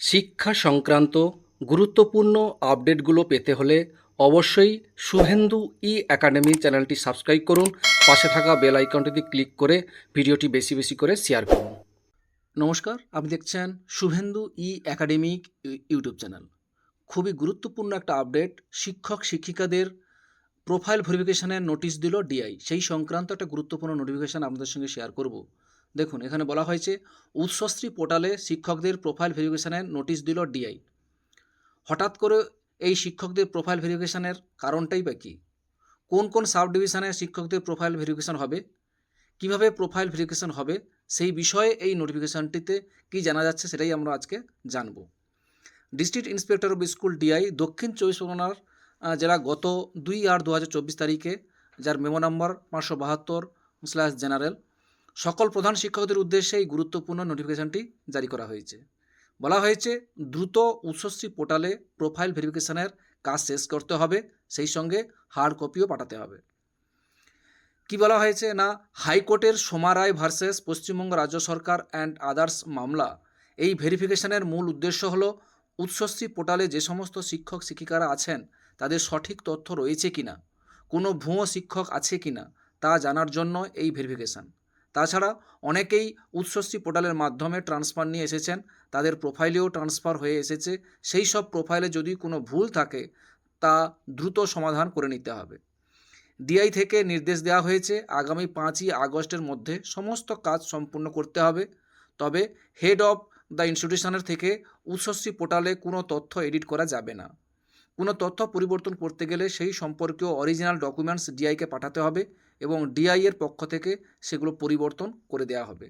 শিক্ষা সংক্রান্ত গুরুত্বপূর্ণ আপডেটগুলো পেতে হলে অবশ্যই শুভেন্দু ই একাডেমি চ্যানেলটি সাবস্ক্রাইব করুন। পাশে থাকা বেল আইকনটিতে ক্লিক করে ভিডিওটি বেশি বেশি করে শেয়ার করুন। নমস্কার, আপনি দেখছেন Subhendu E academic YouTube channel. খুবই গুরুত্বপূর্ণ একটা আপডেট, শিক্ষক শিক্ষিকাদের প্রোফাইল ভেরিফিকেশনের নোটিশ দিল ডিআই। সেই সংক্রান্ত একটা গুরুত্বপূর্ণ নোটিফিকেশান আপনাদের সঙ্গে শেয়ার করব। দেখুন, এখানে বলা হয়েছে, উৎসশ্রী পোর্টালে শিক্ষকদের প্রোফাইল ভেরিফিকেশনের নোটিশ দিল ডিআই। হঠাৎ করে এই শিক্ষকদের প্রোফাইল ভেরিফিকেশনের কারণটাই বা কী? কোন কোন সাব ডিভিশনে শিক্ষকদের প্রোফাইল ভেরিফিকেশন হবে? কীভাবে প্রোফাইল ভেরিফিকেশন হবে? সেই বিষয়ে এই নোটিফিকেশনটিতে কী জানা যাচ্ছে সেটাই আমরা আজকে জানব। District inspector of school DI, দক্ষিণ চব্বিশ পরগনার যারা গত দুই আট দু হাজার চব্বিশ তারিখে, যার মেমো নম্বর পাঁচশো বাহাত্তর স্ল্যাশ জেনারেল সকল প্রধান শিক্ষকদের উদ্দেশ্যে এই গুরুত্বপূর্ণ নোটিফিকেশনটি জারি করা হয়েছে। বলা হয়েছে, দ্রুত উৎসশ্রী পোর্টালে প্রোফাইল ভেরিফিকেশনের কাজ শেষ করতে হবে, সেই সঙ্গে হার্ড কপিও পাঠাতে হবে। কি বলা হয়েছে না, হাইকোর্টের সোমা রায় ভার্সেস পশ্চিমবঙ্গ রাজ্য সরকার অ্যান্ড আদার্স মামলা। এই ভেরিফিকেশনের মূল উদ্দেশ্য হল উৎসশ্রী পোর্টালে যে সমস্ত শিক্ষক শিক্ষিকারা আছেন, তাদের সঠিক তথ্য রয়েছে কিনা, কোনো ভুয়ো শিক্ষক আছে কিনা, তা জানার জন্য এই ভেরিফিকেশান তাছাড়া অনেকেই উৎসশ্রী পোর্টালের মাধ্যমে ট্রান্সফার নিয়ে এসেছেন, তাদের প্রোফাইলেও ট্রান্সফার হয়ে এসেছে। সেই সব প্রোফাইলে যদি কোনো ভুল থাকে, তা দ্রুত সমাধান করে নিতে হবে। ডিআই থেকে নির্দেশ দেওয়া হয়েছে, আগামী পাঁচই আগস্টের মধ্যে সমস্ত কাজ সম্পূর্ণ করতে হবে। তবে হেড অফ দ্য ইনস্টিটিউশনের থেকে উৎসশ্রী পোর্টালে কোনো তথ্য এডিট করা যাবে না। কোনো তথ্য পরিবর্তন করতে গেলে সেই সম্পর্কীয় অরিজিনাল ডকুমেন্টস ডিআইকে পাঠাতে হবে এবং ডিআই এর পক্ষ থেকে সেগুলো পরিবর্তন করে দেওয়া হবে।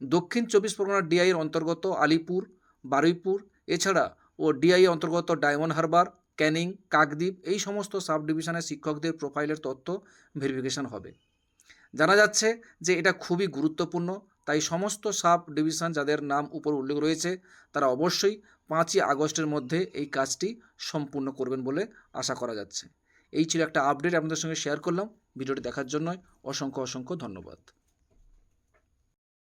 দক্ষিণ চব্বিশ পরগনার ডিআইয়ের অন্তর্গত আলিপুর, বারুইপুর, এছাড়া ও ডিআই অন্তর্গত ডায়মন্ড হারবার, ক্যানিং, কাকদ্বীপ এই সমস্ত সাব ডিভিশনের শিক্ষকদের প্রোফাইলের তথ্য ভেরিফিকেশন হবে। জানা যাচ্ছে যে এটা খুবই গুরুত্বপূর্ণ তাই সমস্ত সাব ডিভিশন যাদের নাম উপর উল্লেখ রয়েছে, তারা অবশ্যই পাঁচই আগস্টের মধ্যে এই কাজটি সম্পূর্ণ করবেন বলে আশা করা যাচ্ছে। এই ছিল একটা আপডেট আপনাদের সঙ্গে শেয়ার করলাম। ভিডিওটি দেখার জন্য অসংখ্য অসংখ্য ধন্যবাদ।